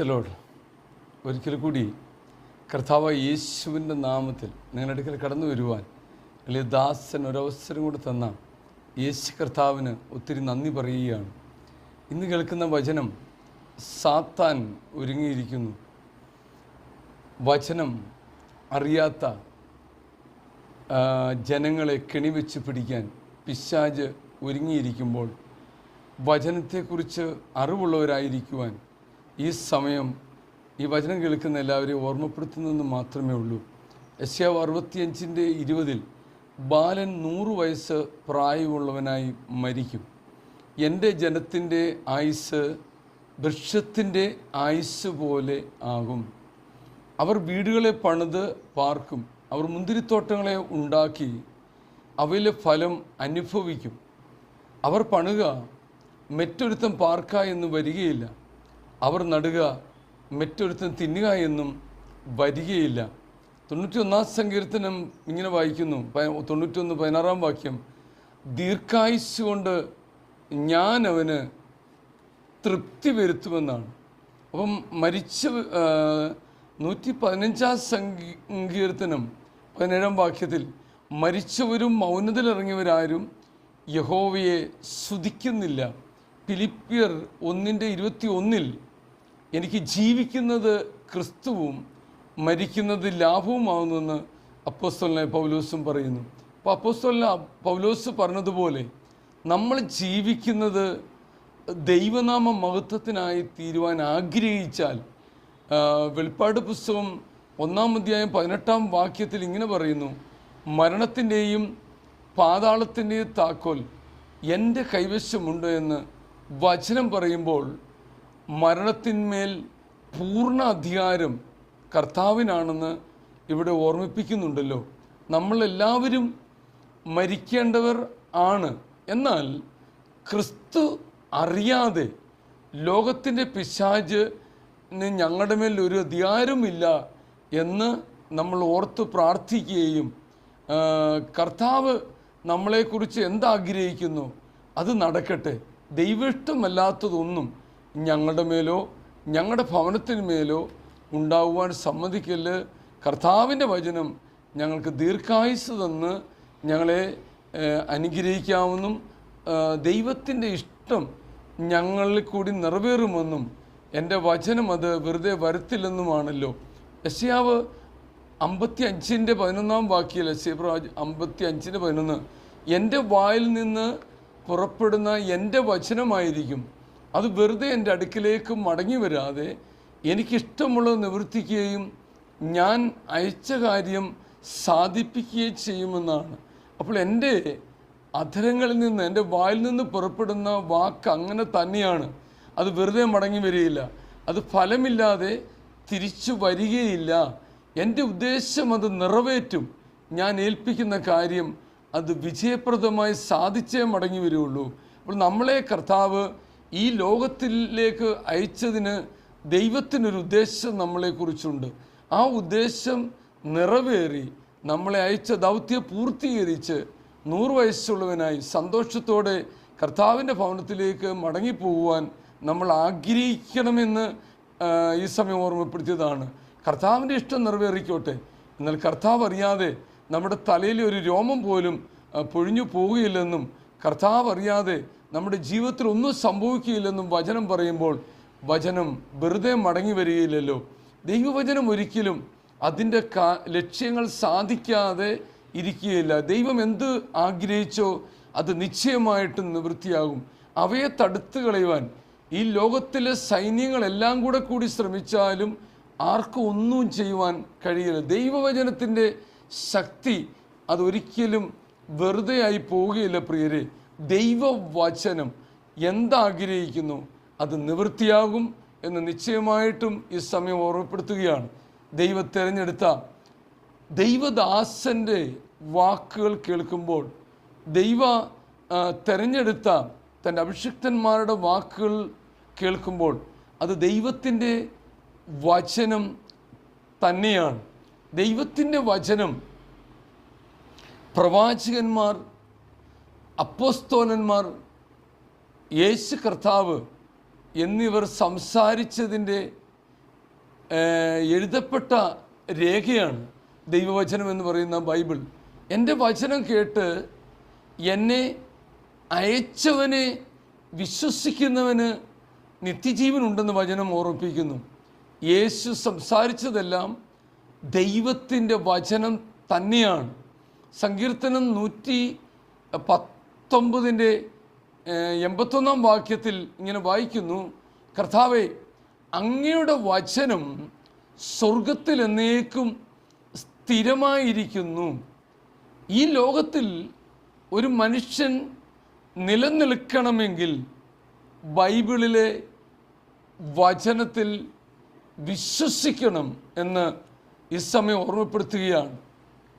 Praise the Lord ഒരിക്കൽ കൂടി കർത്താവ് യേശുവിന്റെ നാമത്തിൽ നിങ്ങളുടെ അടുക്കൽ കടന്നു വരുവാൻ അല്ലെങ്കിൽ ദാസൻ ഒരവസരം കൂടി തന്ന യേശു കർത്താവിന് ഒത്തിരി നന്ദി പറയുകയാണ്. ഇന്ന് കേൾക്കുന്ന വചനം സാത്താൻ ഒരുങ്ങിയിരിക്കുന്നു. വചനം അറിയാത്ത ജനങ്ങളെ കെണിവെച്ച് പിടിക്കാൻ പിശാജ് ഒരുങ്ങിയിരിക്കുമ്പോൾ വചനത്തെക്കുറിച്ച് അറിവുള്ളവരായിരിക്കുവാൻ ഈ സമയം ഈ വചനം കേൾക്കുന്ന എല്ലാവരെയും ഓർമ്മപ്പെടുത്തുന്നതെന്ന് മാത്രമേ ഉള്ളൂ. യശ്യാവ് അറുപത്തിയഞ്ചിന്റെ ഇരുപതിൽ ബാലൻ നൂറ് വയസ്സ് പ്രായമുള്ളവനായി മരിക്കും. എന്റെ ജനത്തിന്റെ ആയുസ് വൃക്ഷത്തിന്റെ ആയുസ് പോലെ ആകും. അവർ വീടുകളെ പണിത് പാർക്കും. അവർ മുന്തിരിത്തോട്ടങ്ങളെ ഉണ്ടാക്കി അവയിലെ ഫലം അനുഭവിക്കും. അവർ പണുക മറ്റൊരുത്തം പാർക്ക എന്ന് വരികയില്ല. അവർ നടുക മറ്റൊരുത്തൻ തിന്നുക എന്നും വരികയില്ല. തൊണ്ണൂറ്റി ഒന്നാം സങ്കീർത്തനം ഇങ്ങനെ വായിക്കുന്നു. തൊണ്ണൂറ്റൊന്ന് പതിനാറാം വാക്യം. ദീർഘായുസ് കൊണ്ട് ഞാൻ അവന് തൃപ്തി വരുത്തുമെന്നാണ്. അപ്പം മരിച്ച നൂറ്റി പതിനഞ്ചാം സങ്കീർത്തനം പതിനേഴാം വാക്യത്തിൽ മരിച്ചവരും മൗനത്തിലിറങ്ങിയവരാരും യഹോവയെ സ്തുതിക്കുന്നില്ല. ഫിലിപ്പിയർ ഒന്നിന്റെ ഇരുപത്തി ഒന്നിൽ എനിക്ക് ജീവിക്കുന്നത് ക്രിസ്തുവും മരിക്കുന്നത് ലാഭവുമാവുന്നെന്ന് അപ്പോസ്തലനായ പൗലോസും പറയുന്നു. അപ്പോൾ അപ്പോസ്തോലിന് പൗലോസ് പറഞ്ഞതുപോലെ നമ്മൾ ജീവിക്കുന്നത് ദൈവനാമ മഹത്വത്തിനായി തീരുവാൻ ആഗ്രഹിച്ചാൽ വെളിപ്പാട് പുസ്തകം ഒന്നാം അധ്യായം പതിനെട്ടാം വാക്യത്തിൽ ഇങ്ങനെ പറയുന്നു മരണത്തിന്റെയും പാതാളത്തിന്റെയും താക്കോൽ എന്റെ കൈവശമുണ്ട് എന്ന് വചനം പറയുമ്പോൾ മരണത്തിന്മേൽ പൂർണ അധികാരം കർത്താവിനാണെന്ന് ഇവിടെ ഓർമ്മിപ്പിക്കുന്നുണ്ടല്ലോ. നമ്മളെല്ലാവരും മരിക്കേണ്ടവർ ആണ്. എന്നാൽ ക്രിസ്തു അറിയാതെ ലോകത്തിന്റെ പിശാജ് ഞങ്ങളുടെ മേൽ ഒരു അധികാരമില്ല എന്ന് നമ്മൾ ഓർത്ത് പ്രാർത്ഥിക്കുകയും കർത്താവ് നമ്മളെക്കുറിച്ച് എന്താഗ്രഹിക്കുന്നു? അത് നടക്കട്ടെ. ദൈവിഷ്ടമല്ലാത്തതൊന്നും ഞങ്ങളുടെ മേലോ ഞങ്ങളുടെ ഭവനത്തിന് മേലോ ഉണ്ടാവുവാൻ സമ്മതിക്കൽ കർത്താവിന്റെ വചനം ഞങ്ങൾക്ക് ദീർഘായുസ് തന്ന് ഞങ്ങളെ അനുഗ്രഹിക്കാമെന്നും ദൈവത്തിന്റെ ഇഷ്ടം ഞങ്ങളിൽ കൂടി നിറവേറുമെന്നും എന്റെ വചനം അത് വെറുതെ വരത്തില്ലെന്നുമാണല്ലോ. യശയാവ് അമ്പത്തി അഞ്ചിന്റെ പതിനൊന്നാം വാക്യൽ യശയപ്രാജ് അമ്പത്തി അഞ്ചിന്റെ പതിനൊന്ന് എന്റെ വായിൽ നിന്ന് പുറപ്പെടുന്ന എന്റെ വചനമായിരിക്കും. അത് വെറുതെ എന്റെ അടുക്കിലേക്ക് മടങ്ങി വരാതെ എനിക്കിഷ്ടമുള്ളത് നിവർത്തിക്കുകയും ഞാൻ അയച്ച കാര്യം സാധിപ്പിക്കുകയും ചെയ്യുമെന്നാണ്. അപ്പോൾ എന്റെ അധരങ്ങളിൽ നിന്ന് എന്റെ വായിൽ നിന്ന് പുറപ്പെടുന്ന വാക്ക് അങ്ങനെ തന്നെയാണ്. അത് വെറുതെ മടങ്ങി വരികയില്ല. അത് ഫലമില്ലാതെ തിരിച്ചു വരികയില്ല. എന്റെ ഉദ്ദേശം അത് നിറവേറ്റും. ഞാൻ ഏൽപ്പിക്കുന്ന കാര്യം അത് വിജയപ്രദമായി സാധിച്ചേ മടങ്ങി വരികയുള്ളൂ അപ്പോൾ നമ്മളെ കർത്താവ് ഈ ലോകത്തിലേക്ക് അയച്ചതിന് ദൈവത്തിനൊരു ഉദ്ദേശം നമ്മളെക്കുറിച്ചുണ്ട്. ആ ഉദ്ദേശം നിറവേറി നമ്മളെ അയച്ച ദൗത്യം പൂർത്തീകരിച്ച് നൂറ് വയസ്സുള്ളവനായി സന്തോഷത്തോടെ കർത്താവിന്റെ ഭവനത്തിലേക്ക് മടങ്ങിപ്പോകുവാൻ നമ്മൾ ആഗ്രഹിക്കണമെന്ന് ഈ സമയം ഓർമ്മപ്പെടുത്തിയതാണ്. കർത്താവിന്റെ ഇഷ്ടം നിറവേറിക്കോട്ടെ. എന്നാൽ കർത്താവ് അറിയാതെ നമ്മുടെ തലയിലെ ഒരു രോമം പോലും പൊഴിഞ്ഞു പോവുകയില്ലെന്നും കർത്താവ് അറിയാതെ നമ്മുടെ ജീവിതത്തിൽ ഒന്നും സംഭവിക്കുകയില്ലെന്നും വചനം പറയുമ്പോൾ വചനം വെറുതെ മടങ്ങി വരികയില്ലല്ലോ. ദൈവവചനം ഒരിക്കലും അതിന്റെ ലക്ഷ്യങ്ങൾ സാധിക്കാതെ ഇരിക്കുകയില്ല. ദൈവം എന്ത് ആഗ്രഹിച്ചോ അത് നിശ്ചയമായിട്ടും നിവൃത്തിയാകും. അവയെ തടുത്തു കളയുവാൻ ഈ ലോകത്തിലെ സൈന്യങ്ങളെല്ലാം കൂടെ കൂടി ശ്രമിച്ചാലും ആർക്കും ഒന്നും ചെയ്യുവാൻ കഴിയില്ല. ദൈവവചനത്തിന്റെ ശക്തി അതൊരിക്കലും വെറുതെ ആയി പോവുകയില്ല പ്രിയരെ. ദൈവവചനം എന്താഗ്രഹിക്കുന്നു അത് നിവൃത്തിയാകും എന്ന് നിശ്ചയമായിട്ടും ഈ സമയം ഓർമ്മപ്പെടുത്തുകയാണ്. ദൈവം തിരഞ്ഞെടുത്ത ദൈവദാസന്റെ വാക്കുകൾ കേൾക്കുമ്പോൾ ദൈവ തിരഞ്ഞെടുത്ത തന്റെ അഭിഷിക്തന്മാരുടെ വാക്കുകൾ കേൾക്കുമ്പോൾ അത് ദൈവത്തിന്റെ വചനം തന്നെയാണ്. ദൈവത്തിന്റെ വചനം പ്രവാചകന്മാർ അപ്പോസ്തോലന്മാർ യേശു കർത്താവ് എന്നിവർ സംസാരിച്ചതിന്റെ എഴുതപ്പെട്ട രേഖയാണ് ദൈവവചനം എന്ന് പറയുന്ന ബൈബിൾ. എന്റെ വചനം കേട്ട് എന്നെ അയച്ചവനെ വിശ്വസിക്കുന്നവന് നിത്യജീവൻ നിത്യജീവനുണ്ടെന്ന് വചനം ഓർമ്മിപ്പിക്കുന്നു. യേശു സംസാരിച്ചതെല്ലാം ദൈവത്തിന്റെ വചനം തന്നെയാണ്. സങ്കീർത്തനം നൂറ്റി പത്തൊമ്പതിന്റെ എൺപത്തൊന്നാം വാക്യത്തിൽ ഇങ്ങനെ വായിക്കുന്നു. കർത്താവെ അങ്ങയുടെ വചനം സ്വർഗത്തിൽ എന്നേക്കും സ്ഥിരമായിരിക്കുന്നു. ഈ ലോകത്തിൽ ഒരു മനുഷ്യൻ നിലനിൽക്കണമെങ്കിൽ ബൈബിളിലെ വചനത്തിൽ വിശ്വസിക്കണം എന്ന് ഈ സമയം ഓർമ്മപ്പെടുത്തുകയാണ്.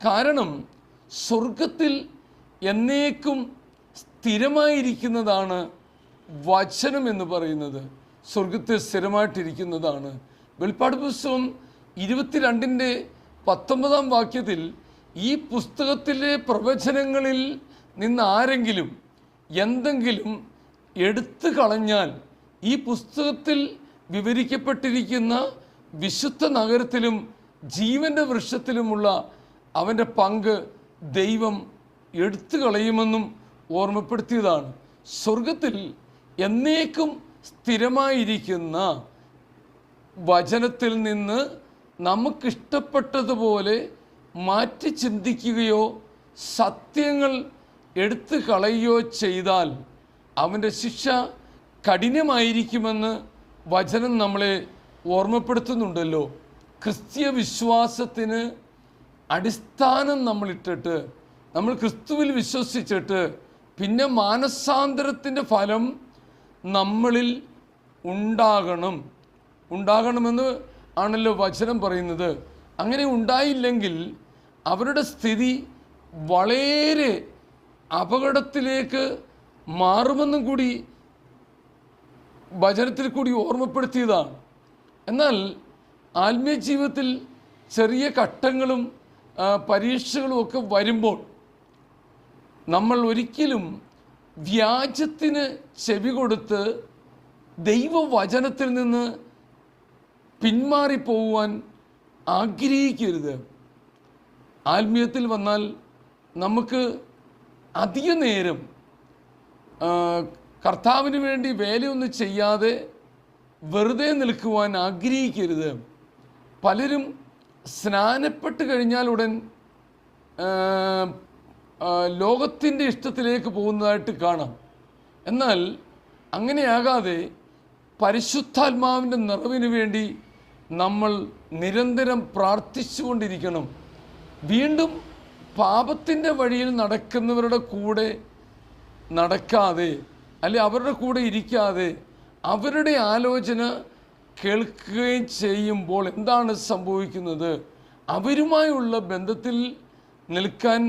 കാരണം സ്വർഗത്തിൽ എന്നേക്കും സ്ഥിരമായിരിക്കുന്നതാണ് വചനം എന്ന് പറയുന്നത്. സ്വർഗത്തിൽ സ്ഥിരമായിട്ടിരിക്കുന്നതാണ്. വെളിപ്പാട് പുസ്തകം ഇരുപത്തിരണ്ടിന്റെ പത്തൊമ്പതാം വാക്യത്തിൽ ഈ പുസ്തകത്തിലെ പ്രവചനങ്ങളിൽ നിന്ന് ആരെങ്കിലും എന്തെങ്കിലും എടുത്തു കളഞ്ഞാൽ ഈ പുസ്തകത്തിൽ വിവരിക്കപ്പെട്ടിരിക്കുന്ന വിശുദ്ധ നഗരത്തിലും ജീവന്റെ വൃക്ഷത്തിലുമുള്ള അവന്റെ പങ്ക് ദൈവം എടുത്തു കളയുമെന്നും ഓർമ്മപ്പെടുത്തിയതാണ്. സ്വർഗത്തിൽ എന്നേക്കും സ്ഥിരമായിരിക്കുന്ന വചനത്തിൽ നിന്ന് നമുക്കിഷ്ടപ്പെട്ടതുപോലെ മാറ്റി ചിന്തിക്കുകയോ സത്യങ്ങൾ എടുത്തു കളയുകയോ ചെയ്താൽ അവന്റെ ശിക്ഷ കഠിനമായിരിക്കുമെന്ന് വചനം നമ്മളെ ഓർമ്മപ്പെടുത്തുന്നുണ്ടല്ലോ. ക്രിസ്തീയ വിശ്വാസത്തിന് അടിസ്ഥാനം നമ്മളിട്ടിട്ട് നമ്മൾ ക്രിസ്തുവിൽ വിശ്വസിച്ചിട്ട് പിന്നെ മാനസാന്തരത്തിന്റെ ഫലം നമ്മളിൽ ഉണ്ടാകണം. ഉണ്ടാകണമെന്ന് ആണല്ലോ വചനം പറയുന്നത്. അങ്ങനെ ഉണ്ടായില്ലെങ്കിൽ അവരുടെ സ്ഥിതി വളരെ അപകടത്തിലേക്ക് മാറുമെന്നും കൂടി വചനത്തിൽ കൂടി ഓർമ്മപ്പെടുത്തിയതാണ്. എന്നാൽ ആത്മീയ ജീവിതത്തിൽ ചെറിയ ഘട്ടങ്ങളും പരീക്ഷകളും ഒക്കെ വരുമ്പോൾ നമ്മൾ ഒരിക്കലും വ്യാജത്തിന് ചെവി കൊടുത്ത് ദൈവവചനത്തിൽ നിന്ന് പിന്മാറിപ്പോവാൻ ആഗ്രഹിക്കരുത്. ആത്മീയത്തിൽ വന്നാൽ നമുക്ക് അധിക നേരം കർത്താവിന് വേണ്ടി വേലയൊന്നും ചെയ്യാതെ വെറുതെ നിൽക്കുവാൻ ആഗ്രഹിക്കരുത്. പലരും സ്നാനപ്പെട്ട് കഴിഞ്ഞാൽ ഉടൻ ലോകത്തിന്റെ ഇഷ്ടത്തിലേക്ക് പോകുന്നതായിട്ട് കാണാം. എന്നാൽ അങ്ങനെയാകാതെ പരിശുദ്ധാത്മാവിന്റെ നിറവിന് വേണ്ടി നമ്മൾ നിരന്തരം പ്രാർത്ഥിച്ചുകൊണ്ടിരിക്കണം. വീണ്ടും പാപത്തിന്റെ വഴിയിൽ നടക്കുന്നവരുടെ കൂടെ നടക്കാതെ അല്ലെ അവരുടെ കൂടെ ഇരിക്കാതെ അവരുടെ ആലോചന കേൾക്കുകയും ചെയ്യുമ്പോൾ എന്താണ് സംഭവിക്കുന്നത്? അവരുമായുള്ള ബന്ധത്തിൽ നിൽക്കാൻ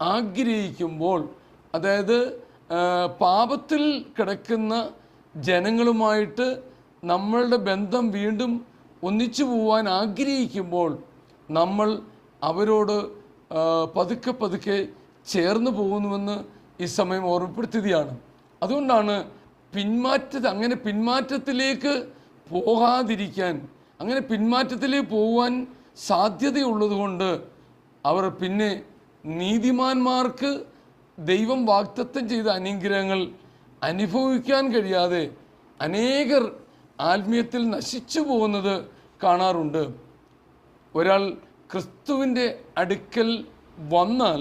ആഗ്രഹിക്കുമ്പോൾ അതായത് പാപത്തിൽ കിടക്കുന്ന ജനങ്ങളുമായിട്ട് നമ്മളുടെ ബന്ധം വീണ്ടും ഒന്നിച്ചു പോവാൻ ആഗ്രഹിക്കുമ്പോൾ നമ്മൾ അവരോട് പതുക്കെ പതുക്കെ ചേർന്ന് പോകുന്നുവെന്ന് ഈ സമയം ഓർമ്മപ്പെടുത്തുകയാണ്. അതുകൊണ്ടാണ് പിന്മാറ്റ അങ്ങനെ പിന്മാറ്റത്തിലേക്ക് പോകാതിരിക്കാൻ അങ്ങനെ പിന്മാറ്റത്തിലേക്ക് പോകുവാൻ സാധ്യതയുള്ളതുകൊണ്ട് അവർ പിന്നെ നീതിമാന്മാർക്ക് ദൈവം വാക്തത്വം ചെയ്ത അനുഗ്രഹങ്ങൾ അനുഭവിക്കാൻ കഴിയാതെ അനേകർ ആത്മീയത്തിൽ നശിച്ചു പോകുന്നത് കാണാറുണ്ട്. ഒരാൾ ക്രിസ്തുവിന്റെ അടുക്കൽ വന്നാൽ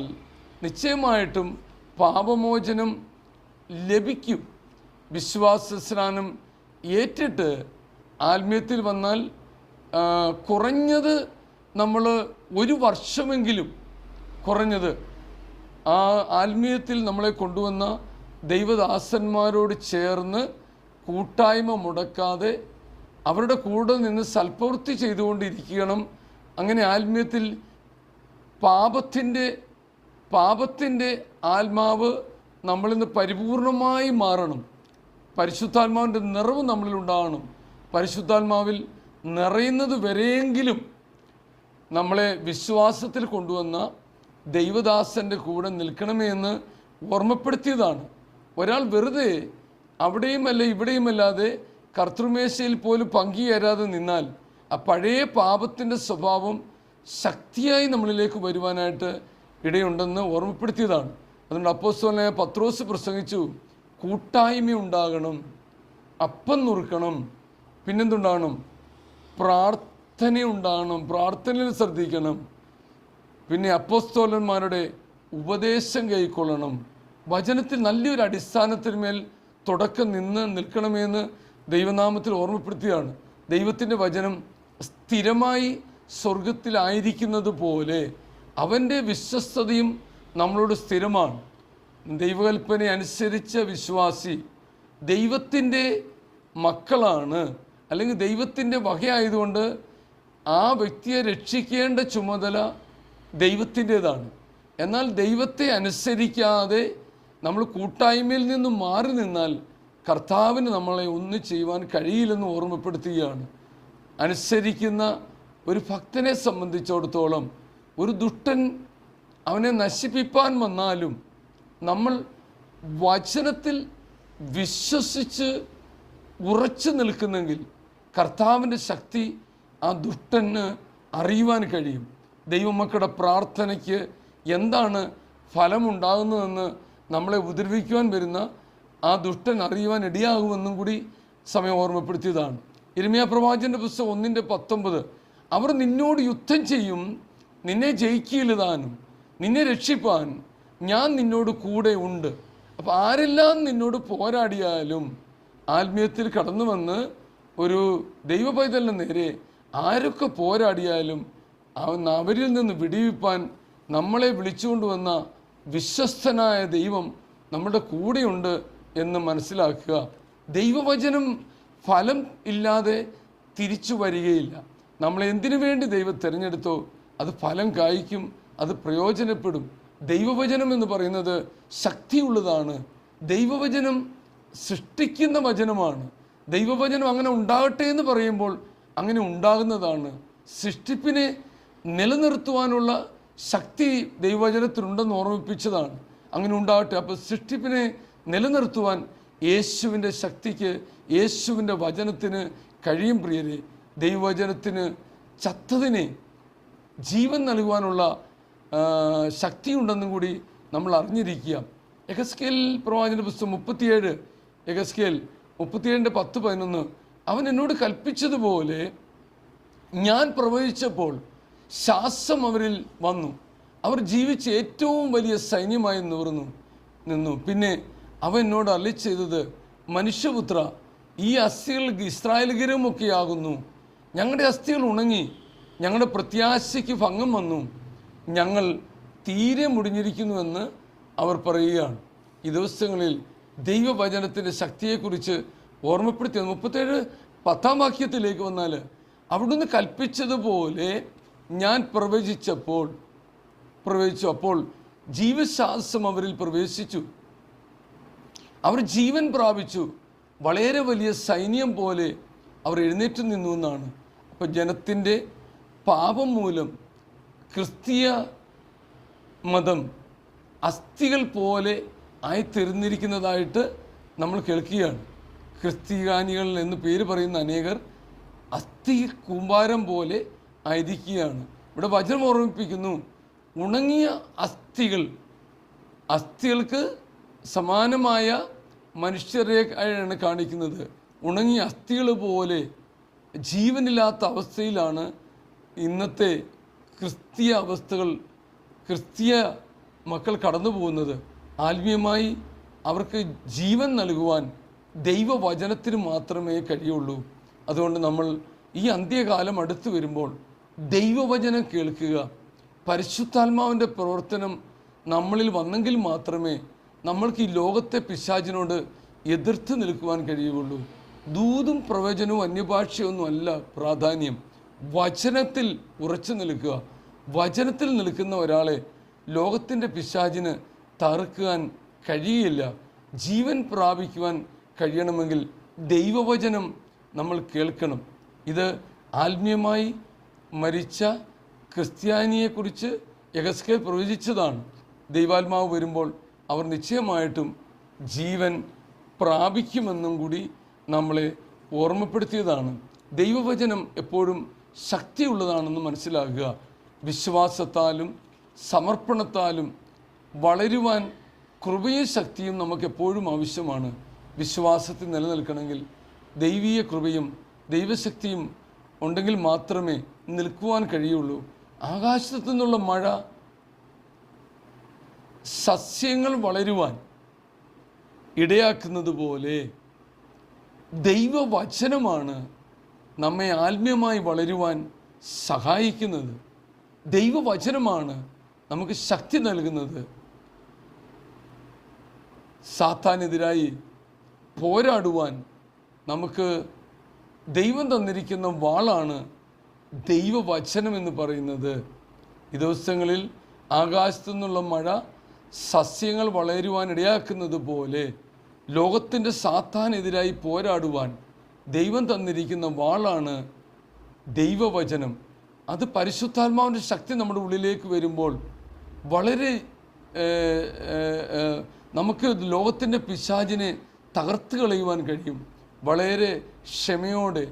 നിശ്ചയമായിട്ടും പാപമോചനം ലഭിക്കും. വിശ്വാസ സ്നാനം ഏറ്റിട്ട് ആത്മീയത്തിൽ വന്നാൽ കുറഞ്ഞത് നമ്മൾ ഒരു വർഷമെങ്കിലും കുറഞ്ഞത്. ആ ആത്മീയത്തിൽ നമ്മളെ കൊണ്ടുവന്ന ദൈവദാസന്മാരോട് ചേർന്ന് കൂട്ടായ്മ മുടക്കാതെ അവരുടെ കൂടെ നിന്ന് സൽപ്രവൃത്തി ചെയ്തുകൊണ്ടിരിക്കണം. അങ്ങനെ ആത്മീയത്തിൽ പാപത്തിന്റെ പാപത്തിന്റെ ആത്മാവ് നമ്മളിന്ന് പരിപൂർണമായി മാറണം. പരിശുദ്ധാത്മാവിന്റെ നിറവ് നമ്മളിൽ ഉണ്ടാകണം. പരിശുദ്ധാത്മാവിൽ നിറയുന്നത് വരെയെങ്കിലും നമ്മളെ വിശ്വാസത്തിൽ കൊണ്ടുവന്ന ദൈവദാസന്റെ കൂടെ നിൽക്കണമേ എന്ന് ഓർമ്മപ്പെടുത്തിയതാണ്. ഒരാൾ വെറുതെ അവിടെയുമല്ല ഇവിടെയുമല്ലാതെ കർത്തൃമേശയിൽ പോലും പങ്കുചേരാതെ നിന്നാൽ ആ പഴയ പാപത്തിന്റെ സ്വഭാവം ശക്തിയായി നമ്മളിലേക്ക് വരുവാനായിട്ട് ഇടയുണ്ടെന്ന് ഓർമ്മപ്പെടുത്തിയതാണ്. അതുകൊണ്ട് അപ്പോസ്തലനായ പത്രോസ് പ്രസംഗിച്ചു കൂട്ടായ്മ ഉണ്ടാകണം അപ്പം നുറുക്കണം പിന്നെന്തുണ്ടാകണം? പ്രാർത്ഥന ഉണ്ടാകണം പ്രാർത്ഥനയിൽ ശ്രദ്ധിക്കണം. പിന്നെ അപ്പോസ്തോലന്മാരുടെ ഉപദേശം കൈക്കൊള്ളണം. വചനത്തിൽ നല്ലൊരു അടിസ്ഥാനത്തിന്മേൽ തുടക്കം നിന്ന് നിൽക്കണമെന്ന് ദൈവനാമത്തിൽ ഓർമ്മപ്പെടുത്തിയാണ് ദൈവത്തിന്റെ വചനം സ്ഥിരമായി സ്വർഗത്തിലായിരിക്കുന്നത് പോലെ അവന്റെ വിശ്വസ്തതയും നമ്മളോട് സ്ഥിരമാണ്. ദൈവകൽപ്പന അനുസരിച്ച വിശ്വാസി ദൈവത്തിന്റെ മക്കളാണ്. അല്ലെങ്കിൽ ദൈവത്തിന്റെ വകയായതുകൊണ്ട് ആ വ്യക്തിയെ രക്ഷിക്കേണ്ട ചുമതല ദൈവത്തിന്റെതാണ്. എന്നാൽ ദൈവത്തെ അനുസരിക്കാതെ നമ്മൾ കൂട്ടായ്മയിൽ നിന്ന് മാറി നിന്നാൽ കർത്താവിന് നമ്മളെ ഒന്നും ചെയ്യുവാൻ കഴിയില്ലെന്ന് ഓർമ്മപ്പെടുത്തുകയാണ്. അനുസരിക്കുന്ന ഒരു ഭക്തനെ സംബന്ധിച്ചിടത്തോളം ഒരു ദുഷ്ടൻ അവനെ നശിപ്പിപ്പാൻ വന്നാലും നമ്മൾ വചനത്തിൽ വിശ്വസിച്ച് ഉറച്ചു നിൽക്കുന്നെങ്കിൽ കർത്താവിന്റെ ശക്തി ആ ദുഷ്ടന് അറിയുവാൻ കഴിയും. ദൈവമക്കളുടെ പ്രാർത്ഥനയ്ക്ക് എന്താണ് ഫലമുണ്ടാകുന്നതെന്ന് നമ്മളെ ഉപദ്രവിക്കുവാൻ വരുന്ന ആ ദുഷ്ടൻ അറിയുവാൻ ഇടയാകുമെന്നും കൂടി സമയം ഓർമ്മപ്പെടുത്തിയതാണ്. ഇരമിയ പ്രവാചന്റെ പുസ്തകം ഒന്നിന്റെ പത്തൊമ്പത്. അവർ നിന്നോട് യുദ്ധം ചെയ്യും നിന്നെ ജയിക്കില്ലതാനും നിന്നെ രക്ഷിപ്പാൻ ഞാൻ നിന്നോട് കൂടെ ഉണ്ട്. അപ്പോൾ ആരെല്ലാം നിന്നോട് പോരാടിയാലും ആത്മീയത്തിൽ കടന്നു വന്ന് ഒരു ദൈവപൈതലിന് നേരെ ആരൊക്കെ പോരാടിയാലും അവരിൽ നിന്ന് വിടിവിപ്പാൻ നമ്മളെ വിളിച്ചുകൊണ്ടുവന്ന വിശ്വസ്തനായ ദൈവം നമ്മുടെ കൂടെയുണ്ട് എന്ന് മനസ്സിലാക്കുക. ദൈവവചനം ഫലം ഇല്ലാതെ തിരിച്ചു വരികയില്ല. നമ്മൾ എന്തിനു വേണ്ടി ദൈവം തിരഞ്ഞെടുത്തോ അത് ഫലം കായ്ക്കും അത് പ്രയോജനപ്പെടും. ദൈവവചനം എന്ന് പറയുന്നത് ശക്തിയുള്ളതാണ്. ദൈവവചനം സൃഷ്ടിക്കുന്ന വചനമാണ്. ദൈവവചനം അങ്ങനെ ഉണ്ടാകട്ടെ എന്ന് പറയുമ്പോൾ അങ്ങനെ ഉണ്ടാകുന്നതാണ്. സൃഷ്ടിപ്പിനെ നിലനിർത്തുവാനുള്ള ശക്തി ദൈവവചനത്തിനുണ്ടെന്ന് ഓർമ്മിപ്പിച്ചതാണ്. അങ്ങനെ ഉണ്ടാകട്ടെ. അപ്പോൾ സൃഷ്ടിപ്പിനെ നിലനിർത്തുവാൻ യേശുവിന്റെ ശക്തിക്ക് യേശുവിന്റെ വചനത്തിന് കഴിയും പ്രിയരെ. ദൈവവചനത്തിന് ചത്തതിനെ ജീവൻ നൽകുവാനുള്ള ശക്തിയുണ്ടെന്നും കൂടി നമ്മൾ അറിഞ്ഞിരിക്കുക. എഗസ്കേൽ പ്രവാചന പുസ്തകം മുപ്പത്തിയേഴ്. എഗസ്കേൽ മുപ്പത്തിയേഴിന്റെ പത്ത് പതിനൊന്ന്. അവൻ എന്നോട് കൽപ്പിച്ചതുപോലെ ഞാൻ പ്രവചിച്ചപ്പോൾ ശ്വാസം അവരിൽ വന്നു. അവർ ജീവിച്ച ഏറ്റവും വലിയ സൈന്യമായി നിവർന്നു നിന്നു. പിന്നെ അവൻ എന്നോട് അല്ലി ചെയ്തത് മനുഷ്യപുത്ര ഈ അസ്ഥികൾ ഇസ്രായേൽഗിരമൊക്കെയാകുന്നു ഞങ്ങളുടെ അസ്ഥികൾ ഉണങ്ങി ഞങ്ങളുടെ പ്രത്യാശയ്ക്ക് ഭംഗം വന്നു. ഞങ്ങൾ തീരെ മുടിഞ്ഞിരിക്കുന്നുവെന്ന് അവർ പറയുകയാണ്. ഈ ദിവസങ്ങളിൽ ദൈവവചനത്തിന്റെ ശക്തിയെക്കുറിച്ച് ഓർമ്മപ്പെടുത്തിയത് മുപ്പത്തേഴ് പത്താം വാക്യത്തിലേക്ക് വന്നാൽ അവിടുന്ന് കൽപ്പിച്ചതുപോലെ ഞാൻ പ്രവചിച്ചപ്പോൾ പ്രവചിച്ചു. അപ്പോൾ ജീവശ്വാസം അവരിൽ പ്രവേശിച്ചു. അവർ ജീവൻ പ്രാപിച്ചു. വളരെ വലിയ സൈന്യം പോലെ അവർ എഴുന്നേറ്റ് നിന്നു എന്നാണ്. അപ്പോൾ ജനത്തിന്റെ പാപം മൂലം ക്രിസ്തീയ മതം അസ്ഥികൾ പോലെ ആയിത്തീർന്നിരിക്കുന്നതായിട്ട് നമ്മൾ കേൾക്കുകയാണ്. ക്രിസ്ത്യാനികൾ എന്ന് പേര് പറയുന്ന അനേകർ അസ്ഥി കൂമ്പാരം പോലെ ആയിരിക്കുകയാണ്. ഇവിടെ വചനം ഓർമ്മിപ്പിക്കുന്നു. ഉണങ്ങിയ അസ്ഥികൾ. അസ്ഥികൾക്ക് സമാനമായ മനുഷ്യരെ ആണ് കാണിക്കുന്നത്. ഉണങ്ങിയ അസ്ഥികൾ പോലെ ജീവനില്ലാത്ത അവസ്ഥയിലാണ് ഇന്നത്തെ ക്രിസ്തീയ അവസ്ഥകൾ ക്രിസ്തീയ മക്കൾ കടന്നു പോകുന്നത്. ആത്മീയമായി അവർക്ക് ജീവൻ നൽകുവാൻ ദൈവവചനത്തിന് മാത്രമേ കഴിയുള്ളൂ. അതുകൊണ്ട് നമ്മൾ ഈ അന്ത്യകാലം അടുത്തു വരുമ്പോൾ ദൈവവചനം കേൾക്കുക പരിശുദ്ധാത്മാവിന്റെ പ്രവർത്തനം നമ്മളിൽ വന്നെങ്കിൽ മാത്രമേ നമ്മൾക്ക് ഈ ലോകത്തെ പിശാചിനോട് എതിർത്ത് നിൽക്കുവാൻ കഴിയുകയുള്ളൂ. ദൂതും പ്രവചനവും അന്യഭാഷയൊന്നും അല്ല പ്രാധാന്യം. വചനത്തിൽ ഉറച്ചു നിൽക്കുക. വചനത്തിൽ നിൽക്കുന്ന ഒരാളെ ലോകത്തിന്റെ പിശാചിന് തറുക്കുവാൻ കഴിയില്ല ജീവൻ പ്രാപിക്കുവാൻ കഴിയണമെങ്കിൽ ദൈവവചനം നമ്മൾ കേൾക്കണം. ഇത് ആത്മീയമായി മരിച്ച ക്രിസ്ത്യാനിയെക്കുറിച്ച് യഗസ്കെ പ്രവചിച്ചതാണ്. ദൈവാത്മാവ് വരുമ്പോൾ അവർ നിശ്ചയമായിട്ടും ജീവൻ പ്രാപിക്കുമെന്നും കൂടി നമ്മളെ ഓർമ്മപ്പെടുത്തിയതാണ്. ദൈവവചനം എപ്പോഴും ശക്തിയുള്ളതാണെന്ന് മനസ്സിലാക്കുക. വിശ്വാസത്താലും സമർപ്പണത്താലും വളരുവാൻ കൃപയും ശക്തിയും നമുക്കെപ്പോഴും ആവശ്യമാണ്. വിശ്വാസത്തിൽ നിലനിൽക്കണമെങ്കിൽ ദൈവീയ കൃപയും ദൈവശക്തിയും ഉണ്ടെങ്കിൽ മാത്രമേ നിൽക്കുവാൻ കഴിയുള്ളൂ. ആകാശത്തു നിന്നുള്ള മഴ സസ്യങ്ങൾ വളരുവാൻ ഇടയാക്കുന്നത് പോലെ ദൈവവചനമാണ് നമ്മെ ആത്മീയമായി വളരുവാൻ സഹായിക്കുന്നത്. ദൈവവചനമാണ് നമുക്ക് ശക്തി നൽകുന്നത്. സാത്താനെതിരായി പോരാടുവാൻ നമുക്ക് ദൈവം തന്നിരിക്കുന്ന വാളാണ് ദൈവവചനം എന്ന് പറയുന്നത് ഈ ദിവസങ്ങളിൽ ആകാശത്തു നിന്നുള്ള മഴ സസ്യങ്ങൾ വളരുവാനിടയാക്കുന്നത് പോലെ ലോകത്തിന്റെ സാത്താനെതിരായി പോരാടുവാൻ ദൈവം തന്നിരിക്കുന്ന വാളാണ് ദൈവവചനം. അത് പരിശുദ്ധാത്മാവിന്റെ ശക്തി നമ്മുടെ ഉള്ളിലേക്ക് വരുമ്പോൾ വളരെ നമുക്ക് ലോകത്തിന്റെ പിശാചിനെ തകർത്ത് കളയുവാൻ കഴിയും. വളരെ ക്ഷമയോടെ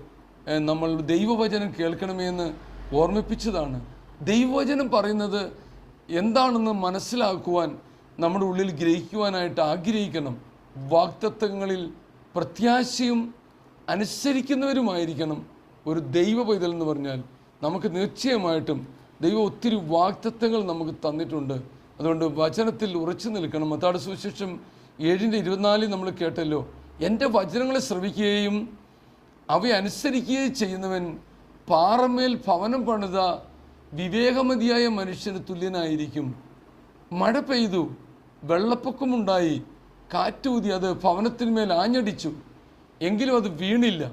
നമ്മൾ ദൈവവചനം കേൾക്കണമെന്ന് ഓർമ്മിപ്പിച്ചതാണ്. ദൈവവചനം പറയുന്നത് എന്താണെന്ന് മനസ്സിലാക്കുവാൻ നമ്മുടെ ഉള്ളിൽ ഗ്രഹിക്കുവാനായിട്ട് ആഗ്രഹിക്കണം. വാക്തത്വങ്ങളിൽ പ്രത്യാശയും അനുസരിക്കുന്നവരുമായിരിക്കണം ഒരു ദൈവ പൈതൽ എന്ന് പറഞ്ഞാൽ. നമുക്ക് നിശ്ചയമായിട്ടും ദൈവം ഒത്തിരി വാക്തത്വങ്ങൾ നമുക്ക് തന്നിട്ടുണ്ട്. അതുകൊണ്ട് വചനത്തിൽ ഉറച്ചു നിൽക്കണം. മത്താട് സുവിശേഷം ഏഴിന്റെ ഇരുപത്തിനാലിൽ നമ്മൾ കേട്ടല്ലോ എന്റെ വചനങ്ങളെ ശ്രവിക്കുകയും അവയെ അനുസരിക്കുകയും ചെയ്യുന്നവൻ പാറമേൽ ഭവനം പണിത വിവേകമതിയായ മനുഷ്യന് തുല്യനായിരിക്കും. മഴ പെയ്തു വെള്ളപ്പൊക്കമുണ്ടായി കാറ്റൂതി അത് ഭവനത്തിന്മേൽ ആഞ്ഞടിച്ചു. എങ്കിലും അത് വീണില്ല.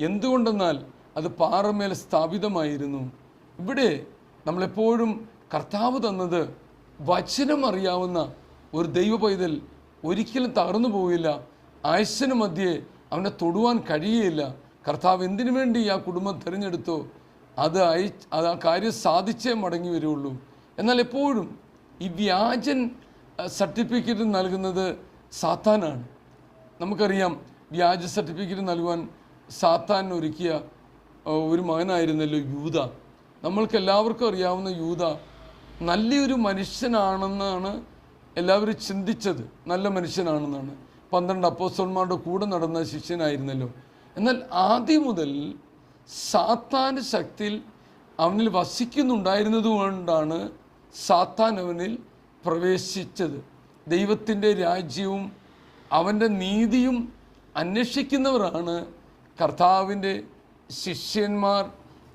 എന്തുകൊണ്ടെന്നാൽ അത് പാറമേൽ സ്ഥാപിതമായിരുന്നു. ഇവിടെ നമ്മളെപ്പോഴും കർത്താവ് തന്നത് വചനം അറിയാവുന്ന ഒരു ദൈവ പൈതൽ ഒരിക്കലും തകർന്നു പോവില്ല ആയുസ്സിനു മധ്യേ അവനെ തൊടുവാൻ കഴിയുകയില്ല. കർത്താവ് എന്തിനു വേണ്ടി ആ കുടുംബം തിരഞ്ഞെടുത്തോ? അത് അയ അത് ആ കാര്യം സാധിച്ചേ മടങ്ങി വരുള്ളൂ. എന്നാൽ എപ്പോഴും ഈ വ്യാജൻ സർട്ടിഫിക്കറ്റ് നൽകുന്നത് സാത്താനാണ്. നമുക്കറിയാം വ്യാജ സർട്ടിഫിക്കറ്റ് നൽകുവാൻ സാത്താൻ ഒരുക്കിയ ഒരു മകനായിരുന്നല്ലോ യൂത നമ്മൾക്ക് എല്ലാവർക്കും അറിയാവുന്ന യൂത നല്ലൊരു മനുഷ്യനാണെന്നാണ് എല്ലാവരും ചിന്തിച്ചത്. നല്ല മനുഷ്യനാണെന്നാണ്. പന്ത്രണ്ട് അപ്പോസ്തലന്മാരുടെ കൂടെ നടന്ന ശിഷ്യനായിരുന്നല്ലോ. എന്നാൽ ആദ്യം മുതൽ സാത്താന്റെ ശക്തിയിൽ അവനിൽ വസിക്കുന്നുണ്ടായിരുന്നതുകൊണ്ടാണ് സാത്താൻ അവനിൽ പ്രവേശിച്ചത്. ദൈവത്തിന്റെ രാജ്യവും അവന്റെ നീതിയും അന്വേഷിക്കുന്നവരാണ് കർത്താവിന്റെ ശിഷ്യന്മാർ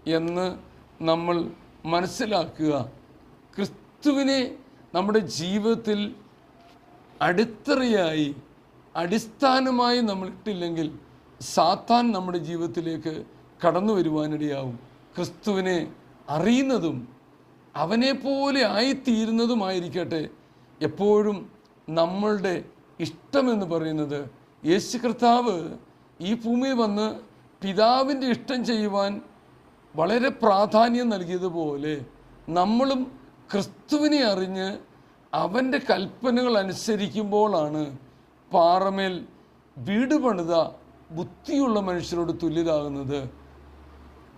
എന്ന് നമ്മൾ മനസ്സിലാക്കുക. ക്രിസ്തുവിനെ നമ്മുടെ ജീവിതത്തിൽ അടിത്തറയായി അടിസ്ഥാനമായി നമ്മൾ ഇട്ടില്ലെങ്കിൽ സാത്താൻ നമ്മുടെ ജീവിതത്തിലേക്ക് കടന്നു വരുവാനിടയാവും. ക്രിസ്തുവിനെ അറിയുന്നതും അവനെ പോലെ ആയിത്തീരുന്നതുമായിരിക്കട്ടെ. എപ്പോഴും നമ്മളുടെ ഇഷ്ടമെന്ന് പറയുന്നത് യേശു കർത്താവ് ഈ ഭൂമിയിൽ വന്ന് പിതാവിന്റെ ഇഷ്ടം ചെയ്യുവാൻ വളരെ പ്രാധാന്യം നൽകിയതുപോലെ നമ്മളും ക്രിസ്തുവിനെ അറിഞ്ഞ് അവന്റെ കൽപ്പനകൾ അനുസരിക്കുമ്പോഴാണ് പാറമേൽ വീട് പണിത ബുദ്ധിയുള്ള മനുഷ്യരോട് തുല്യരാകുന്നത്.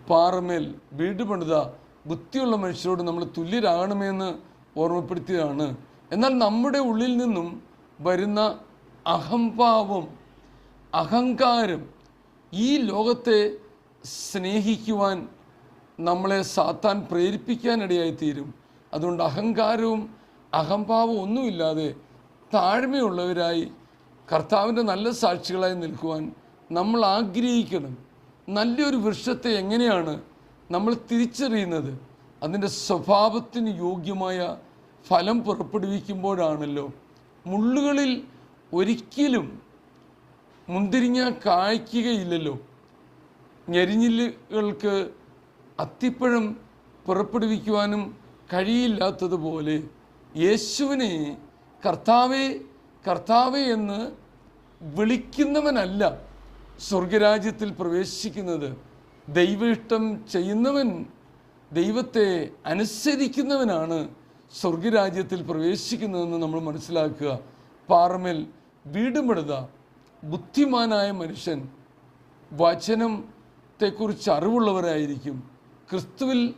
പാറമേൽ വീട് പണിത ബുദ്ധിയുള്ള മനുഷ്യരോട് നമ്മൾ തുല്യരാകണമെന്ന് ഓർമ്മപ്പെടുത്തിയതാണ്. എന്നാൽ നമ്മുടെ ഉള്ളിൽ നിന്നും വരുന്ന അഹംഭാവം അഹങ്കാരം ഈ ലോകത്തെ സ്നേഹിക്കുവാൻ നമ്മളെ സാത്താൻ പ്രേരിപ്പിക്കാനിടയായിത്തീരും. അതുകൊണ്ട് അഹങ്കാരവും അഹംഭാവവും ഒന്നുമില്ലാതെ താഴ്മയുള്ളവരായി കർത്താവിന്റെ നല്ല സാക്ഷികളായി നിൽക്കുവാൻ നമ്മൾ ആഗ്രഹിക്കണം. നല്ലൊരു വൃക്ഷത്തെ എങ്ങനെയാണ് നമ്മൾ തിരിച്ചറിയുന്നത്? അതിന്റെ സ്വഭാവത്തിന് യോഗ്യമായ ഫലം പുറപ്പെടുവിക്കുമ്പോഴാണല്ലോ. മുള്ളുകളിൽ ഒരിക്കലും മുന്തിരിങ്ങ കായ്ക്കുകയില്ലല്ലോ. ഞെരിഞ്ഞിലുകൾക്ക് അത്തിപ്പഴം പുറപ്പെടുവിക്കുവാനും കഴിയില്ലാത്തതുപോലെ യേശുവിനെ കർത്താവേ കർത്താവേ എന്ന് വിളിക്കുന്നവനല്ല സ്വർഗരാജ്യത്തിൽ പ്രവേശിക്കുന്നത്. ദൈവ ഇഷ്ടം ചെയ്യുന്നവൻ ദൈവത്തെ അനുസരിക്കുന്നവനാണ് സ്വർഗരാജ്യത്തിൽ പ്രവേശിക്കുന്നതെന്ന് നമ്മൾ മനസ്സിലാക്കുക. പാറമൽ വീടുമെടുത ബുദ്ധിമാനായ മനുഷ്യൻ വചനത്തെക്കുറിച്ച് അറിവുള്ളവരായിരിക്കും. ക്രിസ്തുവിൽ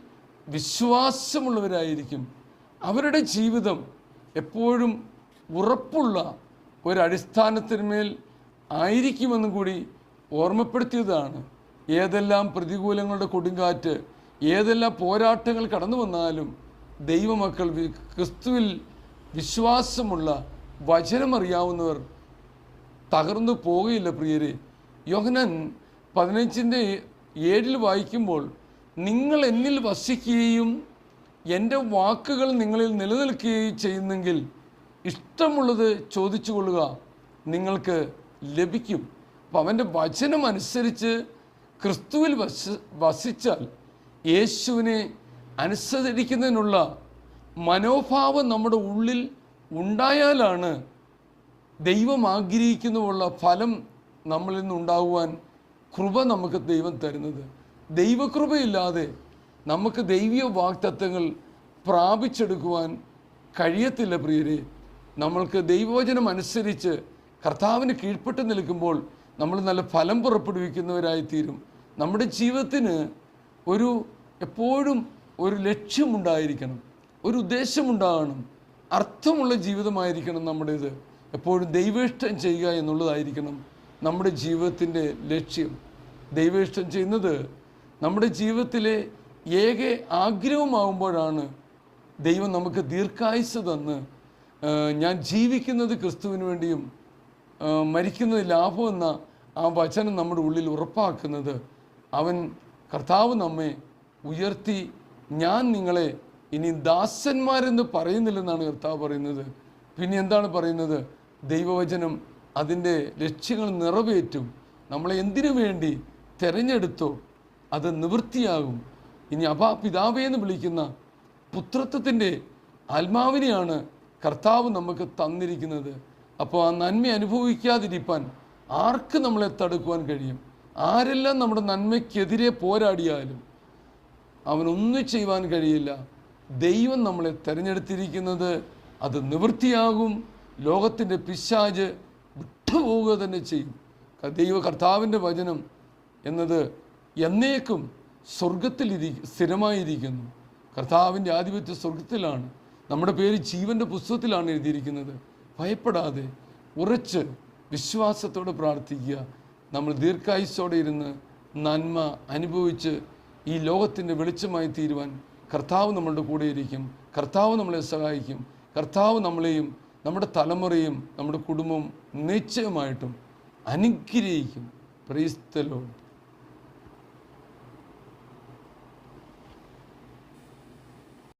വിശ്വാസമുള്ളവരായിരിക്കും. അവരുടെ ജീവിതം എപ്പോഴും ഉറപ്പുള്ള ഒരടിസ്ഥാനത്തിന്മേൽ ആയിരിക്കുമെന്നും കൂടി ഓർമ്മപ്പെടുത്തിയതാണ്. ഏതെല്ലാം പ്രതികൂലങ്ങളുടെ കൊടുങ്കാറ്റ് ഏതെല്ലാം പോരാട്ടങ്ങൾ കടന്നു വന്നാലും ദൈവമക്കൾ ക്രിസ്തുവിൽ വിശ്വാസമുള്ള വചനമറിയാവുന്നവർ തകർന്നു പോവുകയില്ല പ്രിയരെ. യോഹനൻ പതിനഞ്ചിന്റെ ഏഴിൽ വായിക്കുമ്പോൾ നിങ്ങൾ എന്നിൽ വസിക്കുകയും എന്റെ വാക്കുകൾ നിങ്ങളിൽ നിലനിൽക്കുകയും ചെയ്യുന്നെങ്കിൽ ഇഷ്ടമുള്ളത് ചോദിച്ചു കൊള്ളുക നിങ്ങൾക്ക് ലഭിക്കും. അപ്പം അവന്റെ വചനം അനുസരിച്ച് ക്രിസ്തുവിൽ വസ വസിച്ചാൽ യേശുവിനെ അനുസരിക്കുന്നതിനുള്ള മനോഭാവം നമ്മുടെ ഉള്ളിൽ ഉണ്ടായാലാണ് ദൈവം ആഗ്രഹിക്കുന്നുമുള്ള ഫലം നമ്മളിൽ നിന്നുണ്ടാകുവാൻ കൃപ നമുക്ക് ദൈവം തരുന്നത്. ദൈവകൃപയില്ലാതെ നമുക്ക് ദൈവീയ വാക്തത്വങ്ങൾ പ്രാപിച്ചെടുക്കുവാൻ കഴിയത്തില്ല പ്രിയരെ. നമ്മൾക്ക് ദൈവവചനം അനുസരിച്ച് കർത്താവിന് കീഴ്പ്പെട്ട് നിൽക്കുമ്പോൾ നമ്മൾ നല്ല ഫലം പുറപ്പെടുവിക്കുന്നവരായി തീരും നമ്മുടെ ജീവിതത്തിന് ഒരു എപ്പോഴും ഒരു ലക്ഷ്യമുണ്ടായിരിക്കണം ഒരു ഉദ്ദേശമുണ്ടാകണം അർത്ഥമുള്ള ജീവിതമായിരിക്കണം നമ്മുടേത്. എപ്പോഴും ദൈവേഷ്ടം ചെയ്യുക എന്നുള്ളതായിരിക്കണം നമ്മുടെ ജീവിതത്തിന്റെ ലക്ഷ്യം. ദൈവേഷ്ടം ചെയ്യുന്നത് നമ്മുടെ ജീവിതത്തിലെ ഏക ആഗ്രഹമാകുമ്പോഴാണ് ദൈവം നമുക്ക് ദീർഘായുസ് തന്ന് ഞാൻ ജീവിക്കുന്നത് ക്രിസ്തുവിന് വേണ്ടിയും മരിക്കുന്നത് ലാഭമെന്ന ആ വചനം നമ്മുടെ ഉള്ളിൽ ഉറപ്പാക്കുന്നത് അവൻ കർത്താവ് നമ്മെ ഉയർത്തി ഞാൻ നിങ്ങളെ ഇനി ദാസന്മാരെന്ന് പറയുന്നില്ലെന്നാണ് കർത്താവ് പറയുന്നത്. പിന്നെ എന്താണ് പറയുന്നത്? ദൈവവചനം അതിന്റെ ലക്ഷ്യങ്ങൾ നിറവേറ്റും. നമ്മളെ എന്തിനു വേണ്ടി തിരഞ്ഞെടുത്തോ അത് നിവൃത്തിയാകും. ഇനി അപാ പിതാവേ എന്ന് വിളിക്കുന്ന പുത്രത്വത്തിന്റെ ആത്മാവിനെയാണ് കർത്താവ് നമുക്ക് തന്നിരിക്കുന്നത്. അപ്പോൾ ആ നന്മ അനുഭവിക്കാതിരിക്കാൻ ആർക്ക് നമ്മളെ തടുക്കുവാൻ കഴിയും? ആരെല്ലാം നമ്മുടെ നന്മയ്ക്കെതിരെ പോരാടിയാലും അവനൊന്നും ചെയ്യുവാൻ കഴിയില്ല. ദൈവം നമ്മളെ തിരഞ്ഞെടുത്തിരിക്കുന്നത് അത് നിവൃത്തിയാകും. ലോകത്തിന്റെ പിശാജ് വിട്ടുപോവുക തന്നെ ചെയ്യും. ദൈവ കർത്താവിന്റെ വചനം എന്നത് എന്നേക്കും സ്വർഗത്തിലിരി സ്ഥിരമായിരിക്കുന്നു. കർത്താവിന്റെ ആധിപത്യ സ്വർഗത്തിലാണ് നമ്മുടെ പേര് ജീവന്റെ പുസ്തകത്തിലാണ് എഴുതിയിരിക്കുന്നത്. ഭയപ്പെടാതെ ഉറച്ച് വിശ്വാസത്തോടെ പ്രാർത്ഥിക്കുക. നമ്മൾ ദീർഘായുസോടെ ഇരുന്ന് നന്മ അനുഭവിച്ച് ഈ ലോകത്തിന്റെ വെളിച്ചമായി തീരുവാൻ കർത്താവ് നമ്മളുടെ കൂടെ ഇരിക്കും. കർത്താവ് നമ്മളെ സഹായിക്കും. കർത്താവ് നമ്മളെയും നമ്മുടെ തലമുറയും നമ്മുടെ കുടുംബവും നിശ്ചയമായിട്ടും അനുഗ്രഹിക്കും. പ്രീസ്തലോട്ട്